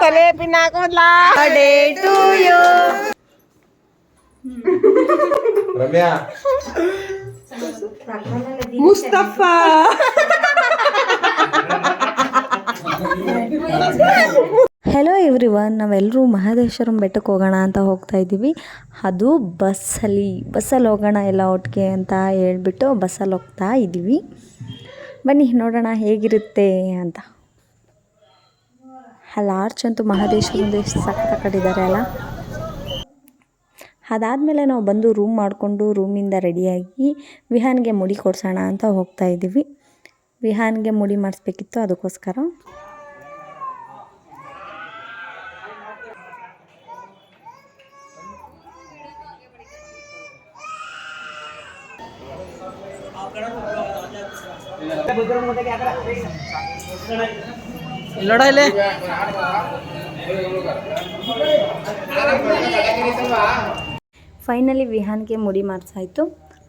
ತಲೆ ಪಿನ್ day to you Ramya. Mustafa. Hello everyone ನಾವೆಲ್ಲರೂ ಮಹದೇಶ್ವರಂ ಬೆಟ್ಟಕ್ಕೆ ಹೋಗೋಣ ಅಂತ ಹೋಗ್ತಾ ಇದ್ದೀವಿ. ಅದು ಬಸ್ಸಲ್ಲಿ ಬಸ್ಸಲ್ಲಿ ಹೋಗೋಣ ಎಲ್ಲ ಒಟ್ಟಿಗೆ ಅಂತ ಹೇಳ್ಬಿಟ್ಟು ಬಸ್ಸಲ್ಲಿ ಹೋಗ್ತಾ ಇದ್ದೀವಿ. ಬನ್ನಿ ನೋಡೋಣ ಹೇಗಿರುತ್ತೆ ಅಂತ. ಅಲ್ಲಿ ಆರ್ಚ್ ಅಂತೂ ಮಹದೇಶ್ವರಂದು ಎಷ್ಟು ಸಖತ್ ಕಟ್ಟಿದ್ದಾರೆ ಅಲ್ಲ? ಅದಾದಮೇಲೆ ನಾವು ಬಂದು ರೂಮ್ ಮಾಡಿಕೊಂಡು ರೂಮಿಂದ ರೆಡಿಯಾಗಿ ವಿಹಾನ್ಗೆ ಮುಡಿ ಕೊಡ್ಸೋಣ ಅಂತ ಹೋಗ್ತಾ ಇದ್ದೀವಿ. ವಿಹಾನ್ಗೆ ಮುಡಿ ಮಾಡಿಸ್ಬೇಕಿತ್ತು ಅದಕ್ಕೋಸ್ಕರ. ಇಲ್ಲಿ ನೋಡ ಇಲ್ಲಿ? ಫೈನಲಿ ವಿಹಾನ್ಗೆ ಮುಡಿ ಮಾಡಿಸಾಯ್ತು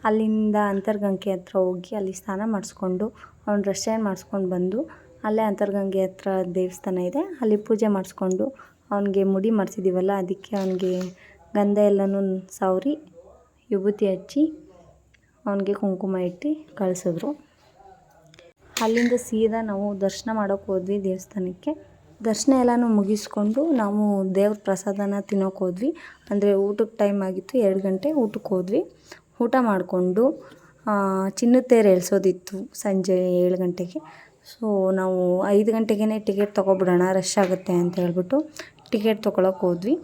ಅಲ್ಲಿಂದ ಅಂತರ್ಗಂಗೆ ಹತ್ರ ಹೋಗಿ ಅಲ್ಲಿ ಸ್ನಾನ ಮಾಡಿಸ್ಕೊಂಡು ಅವ್ನು ಡ್ರೆಸ್ ಚೇಂಜ್ ಮಾಡಿಸ್ಕೊಂಡು ಬಂದು ಅಲ್ಲೇ ಅಂತರ್ಗಂಗೆ ಹತ್ರ ದೇವಸ್ಥಾನ ಇದೆ. ಅಲ್ಲಿ ಪೂಜೆ ಮಾಡಿಸ್ಕೊಂಡು ಅವನಿಗೆ ಮುಡಿ ಮಾಡಿಸಿದ್ದೀವಲ್ಲ ಅದಕ್ಕೆ ಅವನಿಗೆ ಗಂಧ ಎಲ್ಲನೂ ಸವರಿ, ವಿಭೂತಿ ಹಚ್ಚಿ ಅವನಿಗೆ ಕುಂಕುಮ ಇಟ್ಟು ಕಳಿಸಿದ್ರು. ಅಲ್ಲಿಂದ ಸೀದಾ ನಾವು ದರ್ಶನ ಮಾಡೋಕೆ ಹೋದ್ವಿ ದೇವಸ್ಥಾನಕ್ಕೆ. ದರ್ಶನ ಎಲ್ಲನೂ ಮುಗಿಸ್ಕೊಂಡು ನಾವು ದೇವ್ರ ಪ್ರಸಾದನ ತಿನ್ನೋಕೆ ಹೋದ್ವಿ. ಅಂದರೆ ಊಟಕ್ಕೆ ಟೈಮ್ ಆಗಿತ್ತು, ಎರಡು ಗಂಟೆ ಊಟಕ್ಕೆ ಹೋದ್ವಿ. ಊಟ ಮಾಡಿಕೊಂಡು ಚಿನ್ನದ ತೇರು ಎಳ್ಸೋದಿತ್ತು ಸಂಜೆ ಏಳು ಗಂಟೆಗೆ. ಸೊ ನಾವು ಐದು ಗಂಟೆಗೇ ಟಿಕೆಟ್ ತೊಗೊಬಿಡೋಣ ರಶ್ ಆಗುತ್ತೆ ಅಂತ ಹೇಳ್ಬಿಟ್ಟು ಟಿಕೆಟ್ ತೊಗೊಳಕ್ಕೆ ಹೋದ್ವಿ.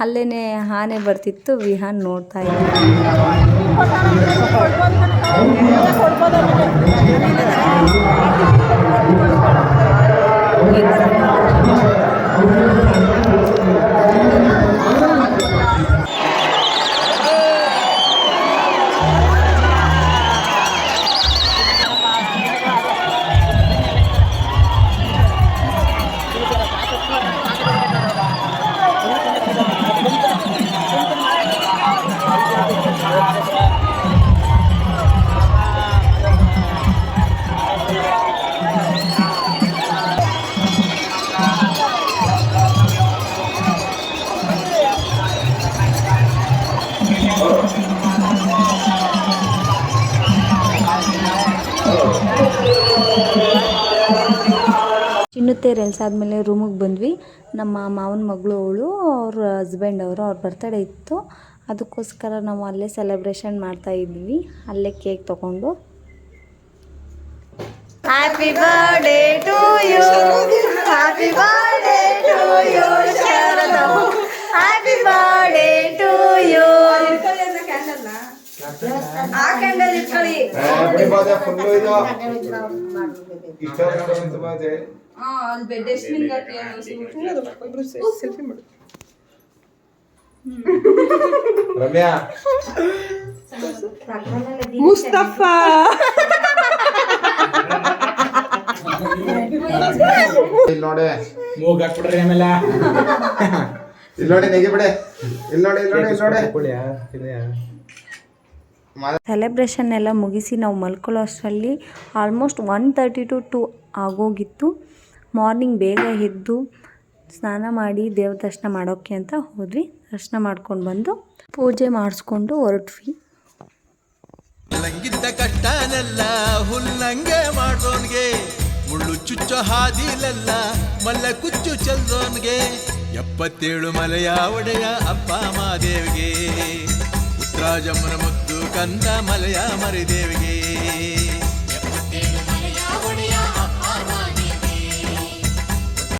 ಅಲ್ಲೇ ಆನೆ ಬರ್ತಿತ್ತು ವಿಹಾನ್ ನೋಡ್ತಾ ಇದ್ವಿ ಚಿನ್ನತ್ತೇರು ಆದಮೇಲೆ ರೂಮಿಗೆ ಬಂದ್ವಿ. ನಮ್ಮ ಮಾವನ ಮಗಳು, ಅವಳು, ಅವ್ರ ಹಸ್ಬೆಂಡ್ ಅವರು, ಅವ್ರ ಬರ್ತಡೇ ಇತ್ತು. ಅದಕ್ಕೋಸ್ಕರ ನಾವು ಅಲ್ಲೇ ಸೆಲೆಬ್ರೇಷನ್ ಮಾಡ್ತಾ ಇದ್ವಿ. ಅಲ್ಲೇ ಕೇಕ್ ತಗೊಂಡು. Happy birthday to you happy birthday to you ಆ ಕ್ಯಾಂಡಲ್ ಇಟ್ಕೊಳ್ಳಿ. ಅಲ್ಲಿ ಬೆಡ್ ಎಷ್ಟು ನಿಂಗೆ ಸೆಲ್ಫಿ ಮಾಡು. ರಮ್ಯಾ. ಮುಸ್ತಫಾ. ಇಲ್ಲಿ ನೋಡಿ. ಮೂಗ್ ಹಾಕ್ಬಿಡ್ರಿ ಆಮೇಲೆ. ಇಲ್ಲಿ ನೋಡಿ ನೆಗೆ ಬಿಡೆ ಇಲ್ಲಿ ನೋಡಿ ಇಲ್ಲಿ ನೋಡಿ ಇಲ್ಲಿ ನೋಡಿ. ಸೆಲೆಬ್ರೇಷನ್ ಎಲ್ಲ ಮುಗಿಸಿ ನಾವು ಮಲ್ಕೊಳ್ಳೋ ಅಷ್ಟರಲ್ಲಿ almost one thirty to two ಆಗೋಗಿತ್ತು. ಮಾರ್ನಿಂಗ್ ಬೇಗ ಎದ್ದು ಸ್ನಾನ ಮಾಡಿ ದೇವ್ರ ದರ್ಶನ ಮಾಡೋಕ್ಕೆ ಅಂತ ಹೋದ್ವಿ. ದರ್ಶನ ಮಾಡ್ಕೊಂಡು ಬಂದು ಪೂಜೆ ಮಾಡಿಸ್ಕೊಂಡು ಹೊರಟ್ವಿ. ಕಟ್ಟನೆಲ್ಲ, ಹುಲ್ಲಂಗೆ ಮಾಡೋನ್ಗೆ ಮುಳ್ಳು ಚುಚ್ಚೋ ಹಾದಿಲೆಲ್ಲ, ಮಲ್ಲ ಕುಚ್ಚು ಚಲ್ದೋನ್ಗೆ. ಎಪ್ಪತ್ತೇಳು ಮಲೆಯ ಒಡೆಯ ಅಪ್ಪ ಮಾದೇವಿಗೆ ಉತ್ತರಾಜಮ್ಮನ ಕಂದ ಮಲಯ ಮರಿದೇವಿಗೆ